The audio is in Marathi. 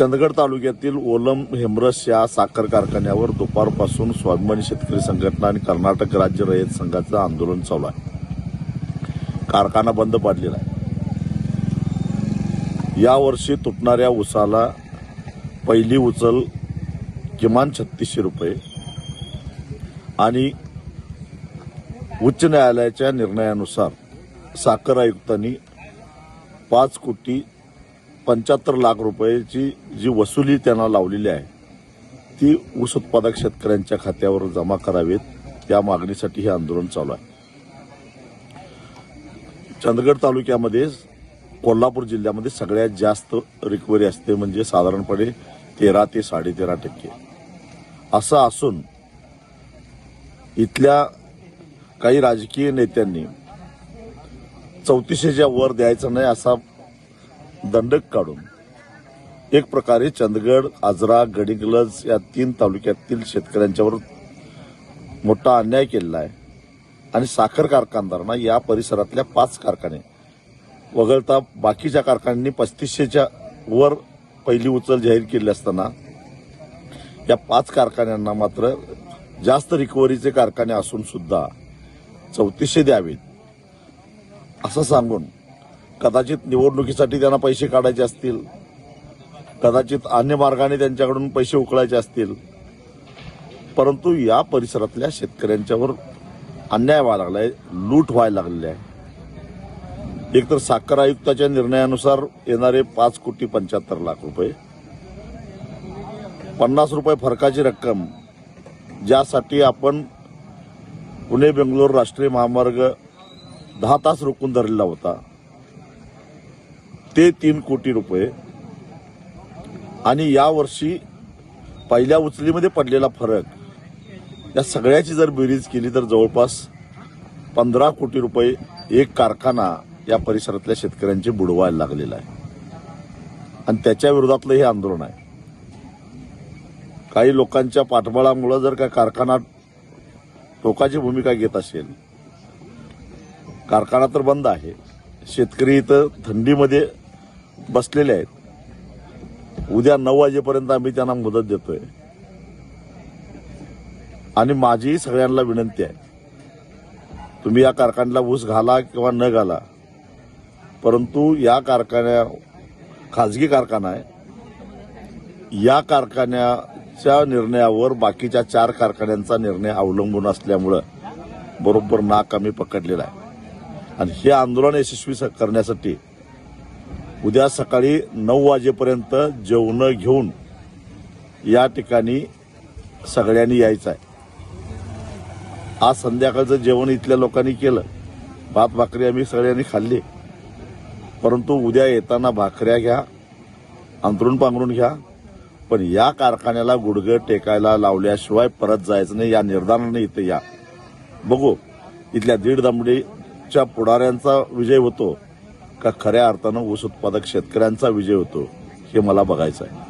चंदगड तालुक्यातील ओलम हेमरस या साखर कारखान्यावर दुपारपासून स्वाभिमानी शेतकरी संघटना आणि कर्नाटक राज्य रयत संघाचं आंदोलन चालू आहे. कारखाना बंद पाडलेला आहे. यावर्षी तुटणाऱ्या उसाला पहिली उचल किमान छत्तीसशे रुपये आणि उच्च न्यायालयाच्या निर्णयानुसार साखर आयुक्तांनी पाच कोटी पंच्याहत्तर लाख रुपयाची जी वसुली त्यांना लावलेली आहे ती ऊस उत्पादक शेतकऱ्यांच्या खात्यावर जमा करावेत या मागणीसाठी हे आंदोलन चालू आहे. चंदगड तालुक्यामध्ये कोल्हापूर जिल्ह्यामध्ये सगळ्यात जास्त रिकव्हरी असते म्हणजे साधारणपणे तेरा ते साडेतेरा टक्के. असं असून इथल्या काही राजकीय नेत्यांनी चौतीसशेच्या वर द्यायचं नाही असा दंडक काढून एक प्रकारे चंदगड आजरा गडिंगलज या तीन तालुक्यातील शेतकऱ्यांच्यावर मोठा अन्याय केलेला आहे. आणि साखर कारखानदारांना या परिसरातल्या पाच कारखाने वगळता बाकीच्या कारखान्यांनी पस्तीसशेच्या वर पहिली उचल जाहीर केली असताना या पाच कारखान्यांना मात्र जास्त रिकव्हरीचे कारखाने असून सुद्धा चौतीसशे द्यावेत. असं सांगून कदाचित निवडणुकीसाठी त्यांना पैसे काढायचे असतील. कदाचित अन्य मार्गाने त्यांच्याकडून पैसे उकळायचे असतील. परंतु या परिसरातल्या शेतकऱ्यांच्यावर अन्याय व्हायला लागलाय लूट व्हायला लागलेली आहे. एकतर साखर आयुक्ताच्या निर्णयानुसार येणारे पाच कोटी पंच्याहत्तर लाख रुपये पन्नास रुपये फरकाची रक्कम ज्यासाठी आपण पुणे बेंगलोर राष्ट्रीय महामार्ग दहा तास रोखून धरलेला होता. ते तीन कोटी रुपये. आणि यावर्षी पहिल्या उचलीमध्ये पडलेला फरक या सगळ्याची जर बेरीज केली तर जवळपास पंधरा कोटी रुपये एक कारखाना या परिसरातल्या शेतकऱ्यांचे बुडवायला लागलेला आहे. आणि त्याच्या विरोधातलं हे आंदोलन आहे. काही लोकांच्या पाठबळामुळे जर का कारखाना टोकाची भूमिका घेत असेल कारखाना तर बंद आहे. शेतकरी इथं थंडीमध्ये बसलेले आहेत. उद्या नऊ वाजेपर्यंत आम्ही त्यांना मुदत देतोय. आणि माझी सगळ्यांना विनंती आहे. तुम्ही या कारखान्याला ऊस घाला किंवा न घाला परंतु या कारखान्या खाजगी कारखाना आहे. या कारखान्याच्या निर्णयावर बाकीच्या चार कारखान्यांचा निर्णय अवलंबून असल्यामुळं बरोबर नाक आम्ही पकडलेला आहे. आणि हे आंदोलन यशस्वी स- करण्यासाठी उद्या सकाळी नऊ वाजेपर्यंत जेवणं घेऊन या ठिकाणी सगळ्यांनी यायचं आहे आज संध्याकाळचं जेवण इथल्या लोकांनी केलं. भात भाकरी आम्ही सगळ्यांनी खाल्ली. परंतु उद्या येताना भाकऱ्या घ्या अंतरून पांघरून घ्या. पण या कारखान्याला गुडघं टेकायला लावल्याशिवाय परत जायचं नाही या निर्धाराने इथे या. बघू इथल्या दीड दमडीच्या पुढाऱ्यांचा विजय होतो. का खऱ्या अर्थानं ऊस उत्पादक शेतकऱ्यांचा विजय होतो हे मला बघायचं आहे.